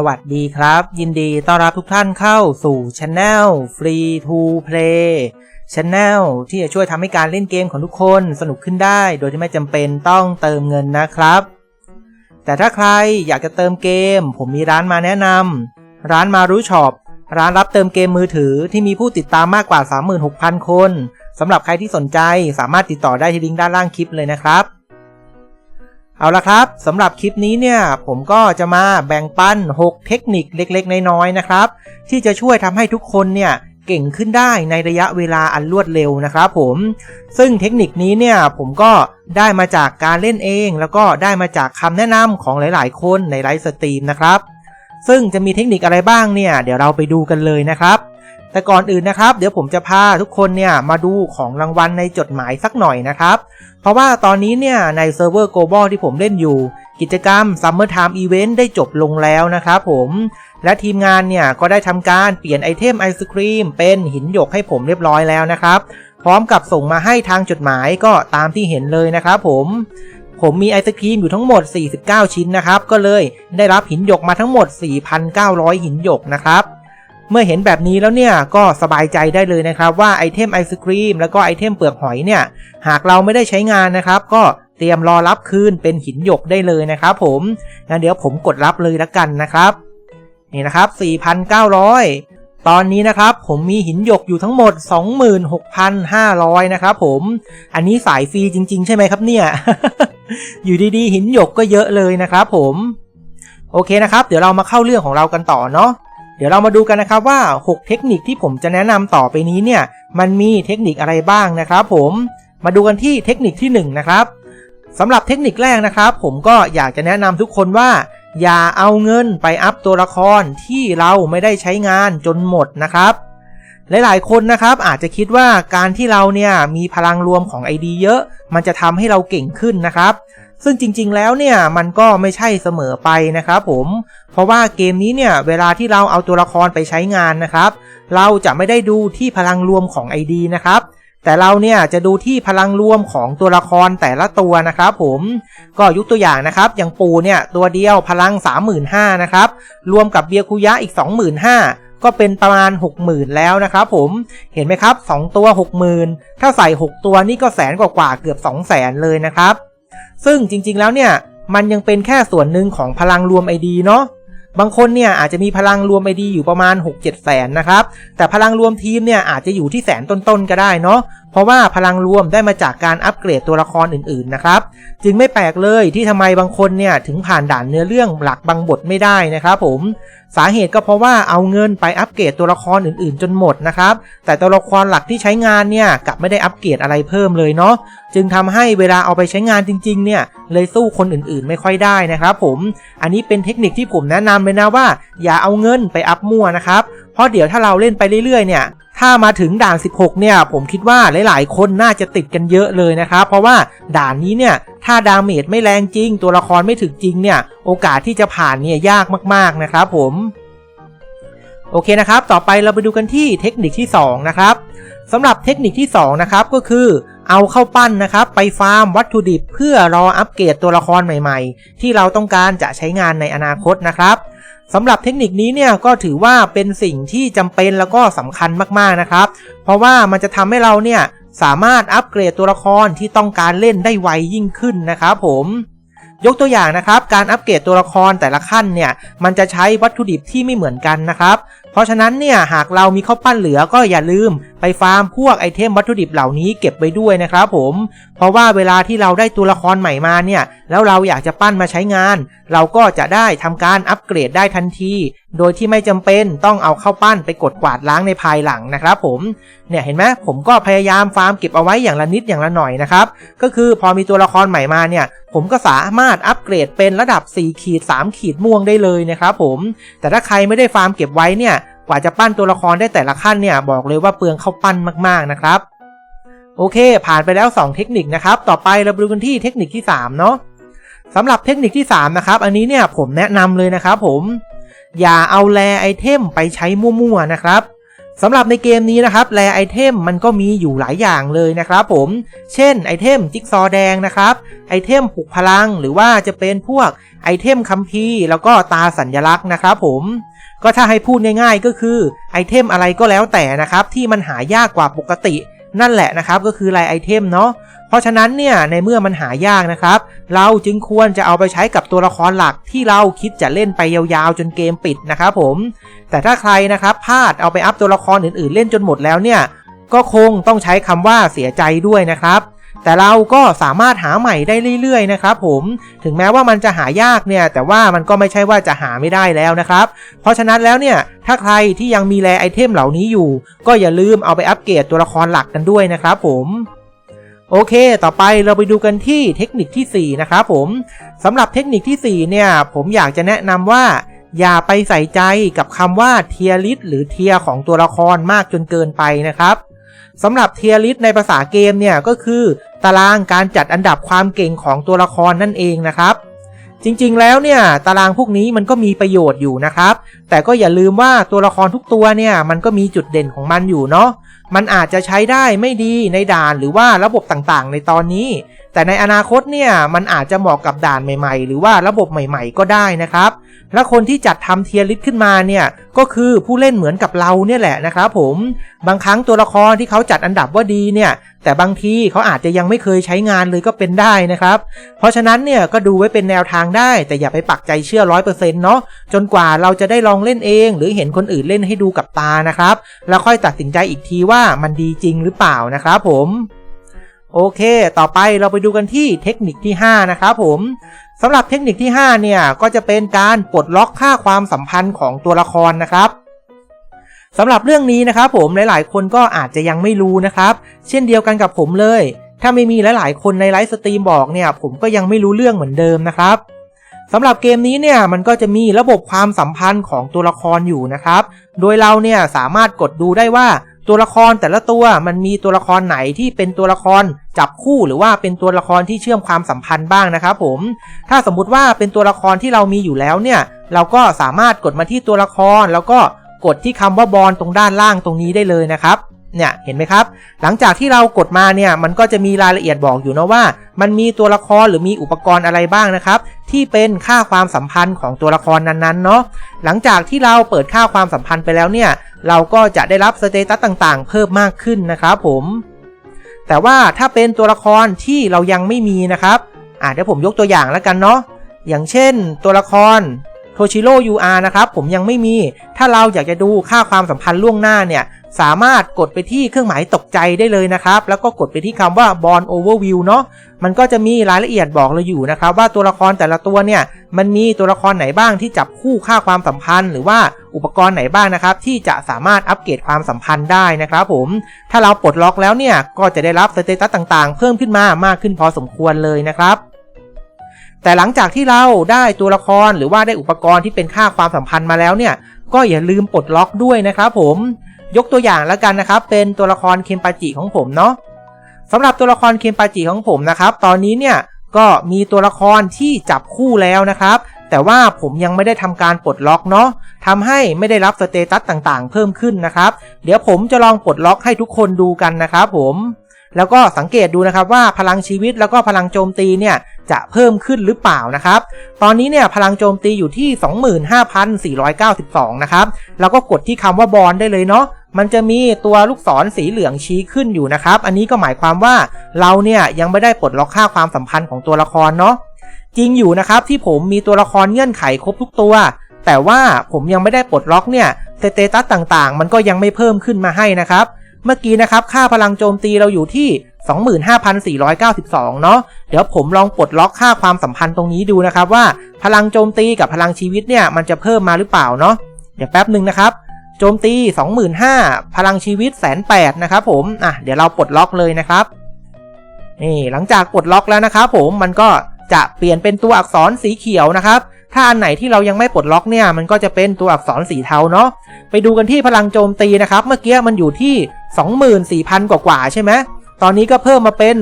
สวัสดีครับ ยินดีต้อนรับทุกท่านเข้าสู่ช anel Free to Play Channel ที่จะช่วยทำให้การเล่นเกมของทุกคนสนุกขึ้นได้ โดยที่ไม่จำเป็นต้องเติมเงินนะครับ แต่ถ้าใครอยากจะเติมเกม ผมมีร้านมาแนะนำร้านมารู้ช็อปร้านรับเติมเกมมือถือที่มีผู้ติดตามมากกว่า 36,000 คนสำหรับใครที่สนใจสามารถติดต่อได้ที่ลิงก์ด้านล่างคลิปเลยนะครับ เอาละครับสำหรับคลิปนี้เนี่ยผมก็จะมาแบ่งปัน 6 เทคนิคเล็กๆ น้อยๆนะครับ ที่จะช่วยทำให้ทุกคนเนี่ยเก่งขึ้นได้ในระยะเวลาอันรวดเร็วนะครับผม ซึ่งเทคนิคนี้เนี่ยผมก็ได้มาจากการเล่นเอง แล้วก็ได้มาจากคำแนะนำของหลายๆ คนในไลฟ์สตรีมนะครับ ซึ่งจะมีเทคนิคอะไรบ้างเนี่ยเดี๋ยวเราไปดูกันเลยนะครับ แต่ก่อนอื่นนะครับ เดี๋ยวผมจะพาทุกคนเนี่ยมาดูของรางวัลในจดหมายสักหน่อยนะครับ เพราะว่าตอนนี้เนี่ยในเซิร์ฟเวอร์ global ที่ผมเล่นอยู่ กิจกรรม Summer Time Event ได้จบลงแล้วนะครับผมและทีมงานเนี่ยก็ได้ทำการเปลี่ยนไอเทมไอศครีมเป็นหินหยกให้ผมเรียบร้อยแล้วนะครับพร้อมกับส่งมาให้ทางจดหมายก็ตามที่เห็นเลยนะครับผมผมมีไอศครีมอยู่ทั้งหมด 49 ชิ้นนะครับ ก็เลยได้รับหินหยกมาทั้งหมด 4,900 หินหยกนะครับ เมื่อเห็นแบบนี้แล้วเนี่ยก็สบายใจได้เลยนะครับว่าไอเทมไอศครีมแล้วก็ไอเทมเปลือกหอยเนี่ยหากเราไม่ได้ใช้งานนะครับก็เตรียมรอรับคืนเป็นหินหยกได้เลยนะครับผมงั้นเดี๋ยวผมกดรับเลยละกันนะครับ นี่นะครับ 4,900 ตอนนี้นะครับผมมีหินหยกอยู่ทั้งหมด 26,500 นะครับผมอันนี้สายฟรีจริง ๆ ใช่ไหมครับเนี่ย อยู่ดีๆ หินหยกก็เยอะเลยนะครับผม โอเคนะครับ เดี๋ยวเรามาเข้าเรื่องของเรากันต่อเนาะ เดี๋ยวเรามาดูกันนะครับว่า 6 เทคนิคที่ผมจะแนะนำต่อไปนี้เนี่ย มันมีเทคนิคอะไรบ้างนะครับ ผมมาดูกันที่เทคนิคที่ 1 นะครับสำหรับเทคนิคแรกนะครับ ผมก็อยากจะแนะนำทุกคนว่า อย่าเอาเงินไปอัพตัวละครที่เราไม่ได้ใช้งานจนหมดนะครับ หลายๆคนนะครับอาจจะคิดว่าการที่เราเนี่ยมีพลังรวมของ ID เยอะ มันจะทำให้เราเก่งขึ้นนะครับ ซึ่งจริงๆแล้วเนี่ยมันก็ไม่ใช่เสมอไปนะครับผม เพราะว่าเกมนี้เนี่ยเวลาที่เราเอาตัวละครไปใช้งานนะครับ เราจะไม่ได้ดูที่พลังรวมของ ID นะครับแต่เราเนี่ยจะดูที่พลังรวมของตัวละครแต่ละตัวนะครับผมก็ยกตัวอย่างนะครับอย่างปูเนี่ยตัวเดียวพลัง 35,000นะครับรวมกับเบียคุยะอีก 25,000 ก็เป็นประมาณ 60,000 แล้วนะครับผมเห็นไหมครับ 2 ตัว 60,000 ถ้าใส่ 6 ตัวนี่ก็แสนกว่าเกือบ 200,000เลยนะครับ ซึ่งจริงๆแล้วเนี่ยมันยังเป็นแค่ส่วนหนึ่งของพลังรวม ID เนาะบางคนเนี่ยอาจจะมีพลังรวมไอดีอยู่ประมาณ 6-7 แสนนะครับ แต่พลังรวมทีมเนี่ยอาจจะอยู่ที่แสนต้นๆก็ได้เนาะเพราะว่าพลังรวมได้มาจากการอัปเกรดตัวละครอื่นๆนะครับ จึงไม่แปลกเลยที่ทำไมบางคนเนี่ยถึงผ่านด่านเนื้อเรื่องหลักบางบทไม่ได้นะครับผมสาเหตุก็เพราะว่าเอาเงินไปอัปเกรดตัวละครอื่นๆ จนหมดนะครับ แต่ตัวละครหลักที่ใช้งานเนี่ยกลับไม่ได้อัปเกรดอะไรเพิ่มเลยเนาะจึงทำให้เวลาเอาไปใช้งานจริงๆเนี่ยเลยสู้คนอื่นๆ ไม่ค่อยได้นะครับผมอันนี้เป็นเทคนิคที่ผมแนะนำเลยนะว่า อย่าเอาเงินไปอัพมั่วนะครับ ราะเดี๋ยวถ้าเราเล่นไปเรื่อยๆเนี่ย ถ้ามาถึงด่าน 16 เนี่ย ผมคิดว่าหลายๆ คนน่าจะติดกันเยอะเลยนะครับ เพราะว่าด่านนี้เนี่ย ถ้าดาเมจไม่แรงจริง ตัวละครไม่ถึงจริงเนี่ย โอกาสที่จะผ่านเนี่ยยากมากๆนะครับผม โอเคนะครับ ต่อไปเราไปดูกันที่เทคนิคที่ 2 นะครับสำหรับเทคนิคที่ 2 นะครับ ก็คือเอาเข้าปั้นนะครับ ไปฟาร์มวัตถุดิบเพื่อรออัปเกรดตัวละครใหม่ ๆ ที่เราต้องการจะใช้งานในอนาคตนะครับ สำหรับเทคนิคนี้เนี่ยก็ถือว่าเป็นสิ่งที่จำเป็นแล้วก็สำคัญมากๆนะครับ เพราะว่ามันจะทำให้เราเนี่ยสามารถอัปเกรดตัวละครที่ต้องการเล่นได้ไวยิ่งขึ้นนะครับผมยกตัวอย่างนะครับการอัปเกรดตัวละครแต่ละขั้นเนี่ยมันจะใช้วัตถุดิบที่ไม่เหมือนกันนะครับ เพราะฉะนั้นเนี่ยหากเรามีข้าวปั้นเหลือก็อย่าลืมไปฟาร์มพวกไอเทมวัตถุดิบเหล่านี้เก็บไว้ด้วยนะครับผม เพราะว่าเวลาที่เราได้ตัวละครใหม่มาเนี่ย แล้วเราอยากจะปั้นมาใช้งาน เราก็จะได้ทำการอัปเกรดได้ทันที โดยที่ไม่จำเป็นต้องเอาเข้าปั้นไปกดกวาดล้างในภายหลังนะครับผม เนี่ยเห็นไหมผมก็พยายามฟาร์มเก็บเอาไว้อย่างละนิดอย่างละหน่อยนะครับ ก็คือพอมีตัวละครใหม่มาเนี่ย ผมก็สามารถอัปเกรดเป็นระดับ4ขีด3ขีดม่วงได้เลยนะครับผม แต่ถ้าใครไม่ได้ฟาร์มเก็บไว้เนี่ย กว่าจะปั้นตัวละครได้แต่ละขั้นเนี่ยบอกเลยว่าเปลืองเข้าปั้นมากๆนะครับ โอเค ผ่านไปแล้ว 2 เทคนิคนะครับ ต่อไปเราไปดูกันที่เทคนิคที่ 3 เนาะสำหรับเทคนิคที่ 3 นะครับ อันนี้เนี่ยผมแนะนำเลยนะครับผม อย่าเอาแลไอเทมไปใช้มั่วๆนะครับ สำหรับในเกมนี้นะครับแรไอเทมมันก็มีอยู่หลายอย่างเลยนะครับผม เช่นไอเทมจิ๊กซอว์แดงนะครับ ไอเทมปลุกพลัง หรือว่าจะเป็นพวกไอเทมคัมภีร์แล้วก็ตาสัญลักษณ์นะครับผมก็ถ้าให้พูดง่ายๆก็คือไอเทมอะไรก็แล้วแต่นะครับที่มันหายากกว่าปกติ นั่นแหละนะครับก็คือลายไอเทมเนาะ เพราะฉะนั้นเนี่ยในเมื่อมันหายากนะครับ เราจึงควรจะเอาไปใช้กับตัวละครหลักที่เราคิดจะเล่นไปยาวๆจนเกมปิดนะครับผม แต่ถ้าใครนะครับพลาดเอาไปอัพตัวละครอื่นๆ เล่นจนหมดแล้วเนี่ยก็คงต้องใช้คำว่าเสียใจด้วยนะครับแต่เราก็สามารถหาใหม่ได้เรื่อยๆนะครับผมถึงแม้ว่ามันจะหายากเนี่ยแต่ว่ามันก็ไม่ใช่ว่าจะหาไม่ได้แล้วนะครับ เพราะฉะนั้นแล้วเนี่ยถ้าใครที่ยังมีแรไอเทมเหล่านี้อยู่ ก็อย่าลืมเอาไปอัปเกรดตัวละครหลักกันด้วยนะครับผม โอเค ต่อไปเราไปดูกันที่เทคนิคที่ 4 นะครับผมสำหรับเทคนิคที่ 4 เนี่ย ผมอยากจะแนะนำว่า อย่าไปใส่ใจกับคำว่าเทียริสหรือเทียของตัวละครมากจนเกินไปนะครับสำหรับเทียริสในภาษาเกมเนี่ยก็คือ ตารางการจัดอันดับความเก่งของตัวละครนั่นเองนะครับ จริงๆแล้วเนี่ยตารางพวกนี้มันก็มีประโยชน์อยู่นะครับ แต่ก็อย่าลืมว่าตัวละครทุกตัวเนี่ยมันก็มีจุดเด่นของมันอยู่เนาะ มันอาจจะใช้ได้ไม่ดีในด่านหรือว่าระบบต่างๆ ในตอนนี้ แต่ในอนาคตเนี่ยมันอาจจะเหมาะกับด่านใหม่ ๆ หรือว่าระบบใหม่ ๆ ก็ได้นะครับ และคนที่จัดทำเทียริสขึ้นมาเนี่ยก็คือผู้เล่นเหมือนกับเราเนี่ยแหละนะครับผมบางครั้งตัวละครที่เขาจัดอันดับว่าดีเนี่ยแต่บางทีเขาอาจจะยังไม่เคยใช้งานเลยก็เป็นได้นะครับ เพราะฉะนั้นเนี่ยก็ดูไว้เป็นแนวทางได้ แต่อย่าไปปักใจเชื่อร้อยเปอร์เซ็นต์เนาะจนกว่าเราจะได้ลองเล่นเอง หรือเห็นคนอื่นเล่นให้ดูกับตานะครับ แล้วค่อยตัดสินใจอีกทีว่ามันดีจริงหรือเปล่านะครับผมโอเค ต่อไปเราไปดูกันที่เทคนิคที่ 5 นะครับผมสำหรับเทคนิคที่ 5 เนี่ย ก็จะเป็นการปลดล็อกค่าความสัมพันธ์ของตัวละครนะครับสำหรับเรื่องนี้นะครับผมหลายๆ คนก็อาจจะยังไม่รู้นะครับ เช่นเดียวกันกับผมเลย ถ้าไม่มีหลายๆ คนในไลฟ์สตรีมบอกเนี่ย ผมก็ยังไม่รู้เรื่องเหมือนเดิมนะครับสำหรับเกมนี้เนี่ยมันก็จะมีระบบความสัมพันธ์ของตัวละครอยู่นะครับ โดยเราเนี่ยสามารถกดดูได้ว่า ตัวละครแต่ละตัวมันมีตัวละครไหนที่เป็นตัวละครจับคู่หรือว่าเป็นตัวละครที่เชื่อมความสัมพันธ์บ้างนะครับผม ถ้าสมมุติว่าเป็นตัวละครที่เรามีอยู่แล้วเนี่ย เราก็สามารถกดมาที่ตัวละครแล้วก็กดที่คำว่าบอลตรงด้านล่างตรงนี้ได้เลยนะครับ เนี่ยเห็นไหมครับ หลังจากที่เรากดมาเนี่ยมันก็จะมีรายละเอียดบอกอยู่นะว่า มันมีตัวละครหรือมีอุปกรณ์อะไรบ้างนะครับ ที่เป็นค่าความสัมพันธ์ของตัวละครนั้นๆเนาะหลังจากที่เราเปิดค่าความสัมพันธ์ไปแล้วเนี่ย เราก็จะได้รับสเตตัสต่างๆ เพิ่มมากขึ้นนะครับผมแต่ว่าถ้าเป็นตัวละครที่เรายังไม่มีนะครับอะเดี๋ยวผมยกตัวอย่างแล้วกันเนาะอย่างเช่น ตัวละครโทชิโร่ UR นะครับผมยังไม่มี ถ้าเราอยากจะดูค่าความสัมพันธ์ล่วงหน้าเนี่ย สามารถกดไปที่เครื่องหมายตกใจได้เลยนะครับ แล้วก็กดไปที่คำว่า Bond Overview เนาะมันก็จะมีรายละเอียดบอกเราอยู่นะครับ ว่าตัวละครแต่ละตัวเนี่ยมันมีตัวละครไหนบ้างที่จับคู่ค่าความสัมพันธ์ หรือว่าอุปกรณ์ไหนบ้างนะครับ ที่จะสามารถอัปเกรดความสัมพันธ์ได้นะครับผม ถ้าเราปลดล็อกแล้วเนี่ยก็จะได้รับสเตตัสต่างๆ เพิ่มขึ้นมามากขึ้นพอสมควรเลยนะครับแต่หลังจากที่เราได้ตัวละครหรือว่าได้อุปกรณ์ที่เป็นค่าความสัมพันธ์มาแล้วเนี่ย ก็อย่าลืมปลดล็อกด้วยนะครับผม ยกตัวอย่างแล้วกันนะครับ เป็นตัวละครเคนปาจิของผมเนาะสำหรับตัวละครเคนปาจิของผมนะครับ ตอนนี้เนี่ยก็มีตัวละครที่จับคู่แล้วนะครับ แต่ว่าผมยังไม่ได้ทำการปลดล็อกเนาะทำให้ไม่ได้รับสเตตัสต่างๆ เพิ่มขึ้นนะครับ เดี๋ยวผมจะลองปลดล็อกให้ทุกคนดูกันนะครับผมแล้วก็สังเกตดูนะครับว่าพลังชีวิตแล้วก็พลังโจมตีเนี่ยจะเพิ่มขึ้นหรือเปล่านะครับ ตอนนี้เนี่ยพลังโจมตีอยู่ที่ 25,492 นะครับ แล้วก็กดที่คำว่าบอลได้เลยเนาะ มันจะมีตัวลูกศรสีเหลืองชี้ขึ้นอยู่นะครับ อันนี้ก็หมายความว่าเราเนี่ยยังไม่ได้ปลดล็อกค่าความสัมพันธ์ของตัวละครเนาะ จริงอยู่นะครับที่ผมมีตัวละครเงื่อนไขครบทุกตัว แต่ว่าผมยังไม่ได้ปลดล็อกเนี่ยสเตตัสต่างๆ มันก็ยังไม่เพิ่มขึ้นมาให้นะครับ เมื่อกี้นะครับค่าพลังโจมตีเราอยู่ที่ 25,492 เนาะ เดี๋ยวผมลองปลดล็อกค่าความสัมพันธ์ตรงนี้ดูนะครับว่าพลังโจมตีกับพลังชีวิตเนี่ยมันจะเพิ่มมาหรือเปล่าเนาะเดี๋ยวแป๊บหนึ่งนะครับ โจมตี 25,000 พลังชีวิตแสนแปดนะครับผม อะ เดี๋ยวเราปลดล็อกเลยนะครับ นี่ หลังจากปลดล็อกแล้วนะครับผม มันก็จะเปลี่ยนเป็นตัวอักษรสีเขียวนะครับ ถ้าอันไหนที่เรายังไม่ปลดล็อกเนี่ย มันก็จะเป็นตัวอักษรสีเทาเนาะ ไปดูกันที่พลังโจมตีนะครับ เมื่อกี้มันอยู่ที่ 24,000 กว่ากว่าใช่ไหมตอนนี้ก็เพิ่มมาเป็น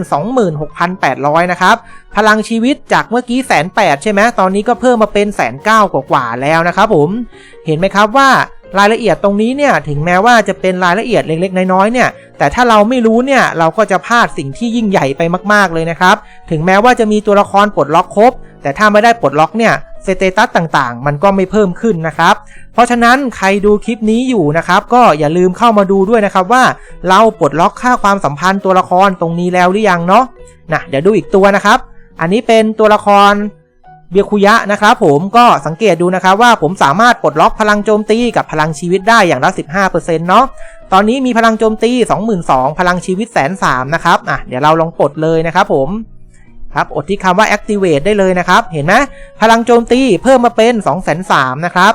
26,800 นะครับ พลังชีวิตจากเมื่อกี้แสนแปดใช่ไหมตอนนี้ก็เพิ่มมาเป็นแสนเก้ากว่าๆแล้วนะครับผม เห็นไหมครับว่า รายละเอียดตรงนี้เนี่ยถึงแม้ว่าจะเป็นรายละเอียดเล็กๆ น้อยๆเนี่ยแต่ถ้าเราไม่รู้เนี่ยเราก็จะพลาดสิ่งที่ยิ่งใหญ่ไปมากๆเลยนะครับถึงแม้ว่าจะมีตัวละครปลดล็อกครบ แต่ถ้าไม่ได้ปลดล็อกเนี่ยสเตตัสต่างๆ มันก็ไม่เพิ่มขึ้นนะครับ เพราะฉะนั้นใครดูคลิปนี้อยู่นะครับ ก็อย่าลืมเข้ามาดูด้วยนะครับว่า เราปลดล็อกค่าความสัมพันธ์ตัวละครตรงนี้แล้วหรือยังเนาะนะเดี๋ยวดูอีกตัวนะครับ อันนี้เป็นตัวละคร เบียคุยะนะครับผมก็สังเกตดูนะครับว่าผมสามารถปลดล็อกพลังโจมตีกับพลังชีวิตได้อย่างละ 15%เนาะตอนนี้มีพลังโจมตี 22,000 พลังชีวิตแสนสามนะครับอะเดี๋ยวเราลองปลดเลยนะครับผมครับอดที่คำว่า activate ได้เลยนะครับ เห็นไหมพลังโจมตีเพิ่มมาเป็น 2 3 0 0 0นะครับ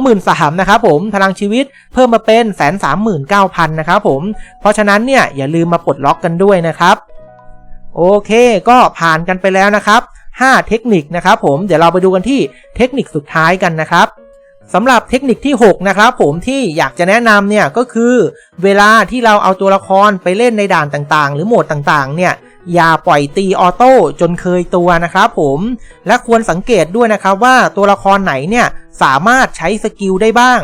23,000นะครับผมพลังชีวิตเพิ่มมาเป็นแสนสามหมื่นเก้าพันนะครับผมเพราะฉะนั้นเนี่ยอย่าลืมมาปลดล็อกกันด้วยนะครับ โอเคก็ผ่านกันไปแล้วนะครับ 5 เทคนิคนะครับผมเดี๋ยวเราไปดูกันที่เทคนิคสุดท้ายกันนะครับสำหรับเทคนิคที่ 6 นะครับผมที่อยากจะแนะนำเนี่ยก็คือเวลาที่เราเอาตัวละครไปเล่นในด่านต่างๆ หรือโหมดต่างๆ เนี่ยอย่าปล่อยตีออโต้จนเคยตัวนะครับผมและควรสังเกตด้วยนะครับว่าตัวละครไหนเนี่ยสามารถใช้สกิลได้บ้าง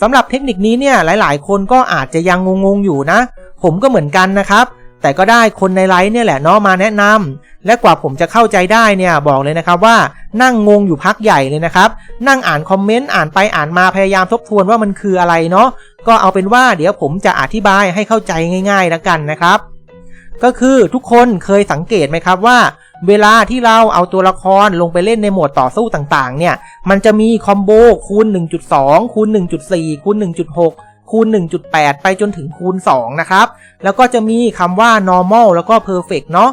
สำหรับเทคนิคนี้เนี่ยหลายๆ คนก็อาจจะยังงงๆอยู่นะ ผมก็เหมือนกันนะครับ แต่ก็ได้คนในไลฟ์เนี่ยแหละเนาะมาแนะนำและกว่าผมจะเข้าใจได้เนี่ยบอกเลยนะครับว่านั่งงงอยู่พักใหญ่เลยนะครับ นั่งอ่านคอมเมนต์อ่านไปอ่านมาพยายามทบทวนว่ามันคืออะไรเนาะก็เอาเป็นว่าเดี๋ยวผมจะอธิบายให้เข้าใจง่ายๆแล้วกันนะครับ ก็คือทุกคนเคยสังเกตไหมครับว่า เวลาที่เราเอาตัวละครลงไปเล่นในโหมดต่อสู้ต่างๆ เนี่ย มันจะมีคอมโบคูณ1.2คูณ1.4คูณ1.6 คูณ 1.8 ไปจนถึงคูณ 2 นะครับ แล้วก็จะมีคำว่า normal แล้วก็ perfect เนาะ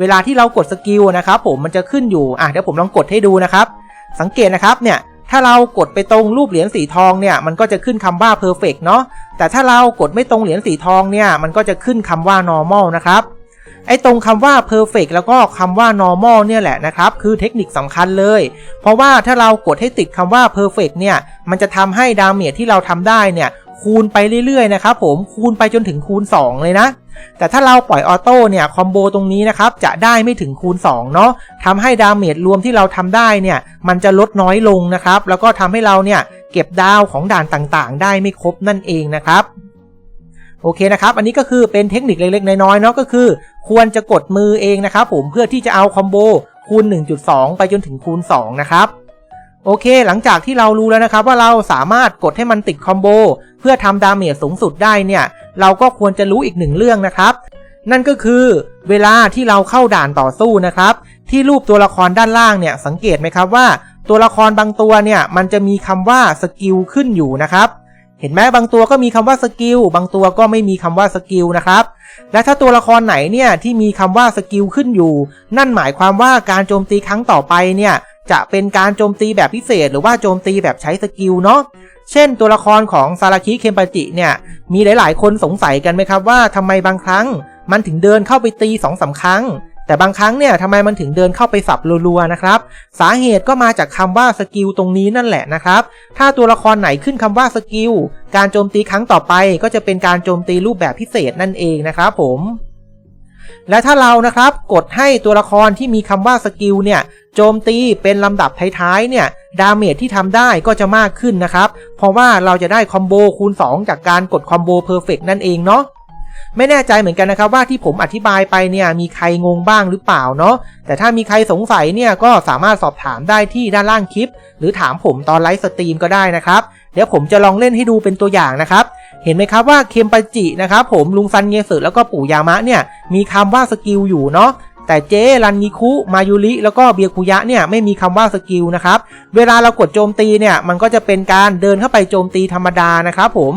เวลาที่เรากดสกิลนะครับผมมันจะขึ้นอยู่ อะเดี๋ยวผมลองกดให้ดูนะครับ สังเกตนะครับเนี่ยถ้าเรากดไปตรงรูปเหรียญสีทองเนี่ยมันก็จะขึ้นคำว่า perfect เนาะแต่ถ้าเรากดไม่ตรงเหรียญสีทองเนี่ยมันก็จะขึ้นคำว่า normal นะครับไอ้ตรงคำว่า perfect แล้วก็คำว่า normal เนี่ยแหละนะครับ คือเทคนิคสำคัญเลย เพราะว่าถ้าเรากดให้ติดคำว่า perfect เนี่ย มันจะทำให้ดาเมจที่เราทำได้เนี่ย คูณไปเรื่อยๆนะครับผมคูณไปจนถึงคูณ 2 เลยนะ แต่ถ้าเราปล่อยออโต้เนี่ยคอมโบตรงนี้นะครับจะได้ไม่ถึงคูณ 2 เนาะทำให้ดาเมจรวมที่เราทำได้เนี่ยมันจะลดน้อยลงนะครับแล้วก็ทำให้เราเนี่ยเก็บดาวของด่านต่างๆ ได้ไม่ครบนั่นเองนะครับโอเคนะครับ อันนี้ก็คือเป็นเทคนิคเล็กๆ น้อยๆ เนาะก็คือ ควรจะกดมือเองนะครับผมเพื่อที่จะเอาคอมโบคูณ 1.2 ไปจนถึงคูณ 2 นะครับ โอเค หลังจากที่เรารู้แล้วนะครับว่าเราสามารถกดให้มันติดคอมโบเพื่อทำดาเมจสูงสุดได้เนี่ย เราก็ควรจะรู้อีกหนึ่งเรื่องนะครับ นั่นก็คือเวลาที่เราเข้าด่านต่อสู้นะครับ ที่รูปตัวละครด้านล่างเนี่ยสังเกตไหมครับว่า ตัวละครบางตัวเนี่ยมันจะมีคำว่าสกิลขึ้นอยู่นะครับ เห็นไหมบางตัวก็มีคำว่าสกิลบางตัวก็ไม่มีคำว่าสกิลนะครับ และถ้าตัวละครไหนเนี่ยที่มีคำว่าสกิลขึ้นอยู่ นั่นหมายความว่าการโจมตีครั้งต่อไปเนี่ยจะเป็นการโจมตีแบบพิเศษ หรือว่าโจมตีแบบใช้สกิลเนาะเช่น ตัวละครของซาราคิเคมปาจิเนี่ยมีหลาย ๆ คนสงสัยกันไหมครับว่าทำไมบางครั้ง มันถึงเดินเข้าไปตีสองสาครั้ง แต่บางครั้งเนี่ยทำไมมันถึงเดินเข้าไปสับรัวๆนะครับ สาเหตุก็มาจากคำว่าสกิลตรงนี้นั่นแหละนะครับ ถ้าตัวละครไหนขึ้นคำว่าสกิลการโจมตีครั้งต่อไปก็จะเป็นการโจมตีรูปแบบพิเศษนั่นเองนะครับผมและถ้าเรานะครับกดให้ตัวละครที่มีคำว่าสกิลเนี่ยโจมตีเป็นลำดับท้ายๆเนี่ยดาเมจที่ทำได้ก็จะมากขึ้นนะครับ เพราะว่าเราจะได้คอมโบคูณ 2 จากการกดคอมโบเพอร์เฟกนั่นเองเนาะ ไม่แน่ใจเหมือนกันนะครับว่าที่ผมอธิบายไปเนี่ยมีใครงงบ้างหรือเปล่าเนาะแต่ถ้ามีใครสงสัยเนี่ยก็สามารถสอบถามได้ที่ด้านล่างคลิป หรือถามผมตอนไลฟ์สตรีมก็ได้นะครับเดี๋ยวผมจะลองเล่นให้ดูเป็นตัวอย่างนะครับ เห็นไหมครับว่าเคมปาจินะครับผมลุงซันเงสึแล้วก็ปู่ยามะเนี่ยมีคำว่าสกิลอยู่เนาะแต่เจรันงิคุ มายุริ แล้วก็เบียคุยะเนี่ยไม่มีคำว่าสกิลนะครับ เวลาเรากดโจมตีเนี่ยมันก็จะเป็นการเดินเข้าไปโจมตีธรรมดานะครับผม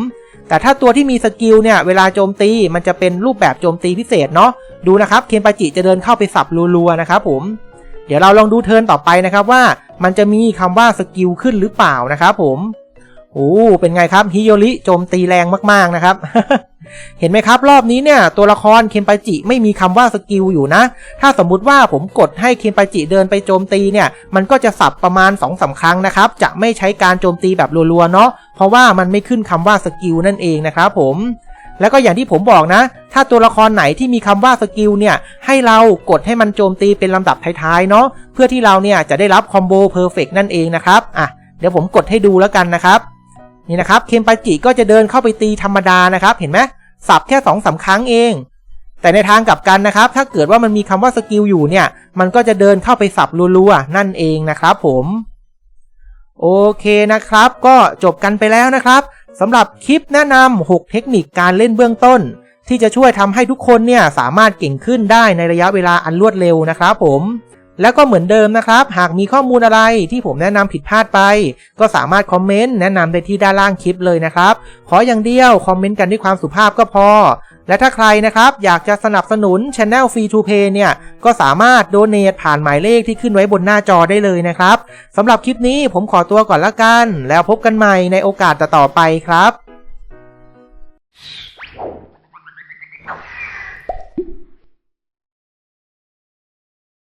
แต่ถ้าตัวที่มีสกิลเนี่ยเวลาโจมตีมันจะเป็นรูปแบบโจมตีพิเศษเนาะดูนะครับเคนปาจิจะเดินเข้าไปสับรัวๆนะครับผมเดี๋ยวเราลองดูเทิร์นต่อไปนะครับว่ามันจะมีคำว่าสกิลขึ้นหรือเปล่านะครับผมโอ้เป็นไงครับฮิโยริโจมตีแรงมากๆนะครับ เห็นไหมครับรอบนี้เนี่ย ตัวละครเคนปาจิไม่มีคำว่าสกิลอยู่นะ ถ้าสมมุติว่าผมกดให้เคนปาจิเดินไปโจมตีเนี่ย มันก็จะสับประมาณ2อสาครั้งนะครับ จะไม่ใช้การโจมตีแบบรัวๆเนาะ เพราะว่ามันไม่ขึ้นคำว่าสกิลนั่นเองนะครับผมแล้วก็อย่างที่ผมบอกนะ ถ้าตัวละครไหนที่มีคำว่าสกิลเนี่ย ให้เรากดให้มันโจมตีเป็นลำดับท้ายๆเนาะ เพื่อที่เราเนี่ยจะได้รับคอมโบเพอร์เฟกนั่นเองนะครับ อะ เดี๋ยวผมกดให้ดูแล้วกันนะครับ นี่นะครับ เคนปาจิก็จะเดินเข้าไปตีธรรมดานะครับ เห็นไหมสับแค่สองสามครั้งเอง แต่ในทางกลับกันนะครับ ถ้าเกิดว่ามันมีคำว่าสกิลอยู่เนี่ย มันก็จะเดินเข้าไปสับรัวๆนั่นเองนะครับผม โอเคนะครับ ก็จบกันไปแล้วนะครับสำหรับคลิปแนะนำ 6 เทคนิคการเล่นเบื้องต้น ที่จะช่วยทำให้ทุกคนเนี่ยสามารถเก่งขึ้นได้ในระยะเวลาอันรวดเร็วนะครับผม แล้วก็เหมือนเดิมนะครับ หากมีข้อมูลอะไรที่ผมแนะนำผิดพลาดไป ก็สามารถคอมเมนต์แนะนำได้ที่ด้านล่างคลิปเลยนะครับ ขออย่างเดียวคอมเมนต์กันด้วยความสุภาพก็พอ และถ้าใครนะครับอยากจะสนับสนุน Channel Free to Play เนี่ย ก็สามารถโดเน a ผ่านหมายเลขที่ขึ้นไว้บนหน้าจอได้เลยนะครับสำหรับคลิปนี้ผมขอตัวก่อนละกัน แล้วพบกันใหม่ในโอกาสต่อไปครับ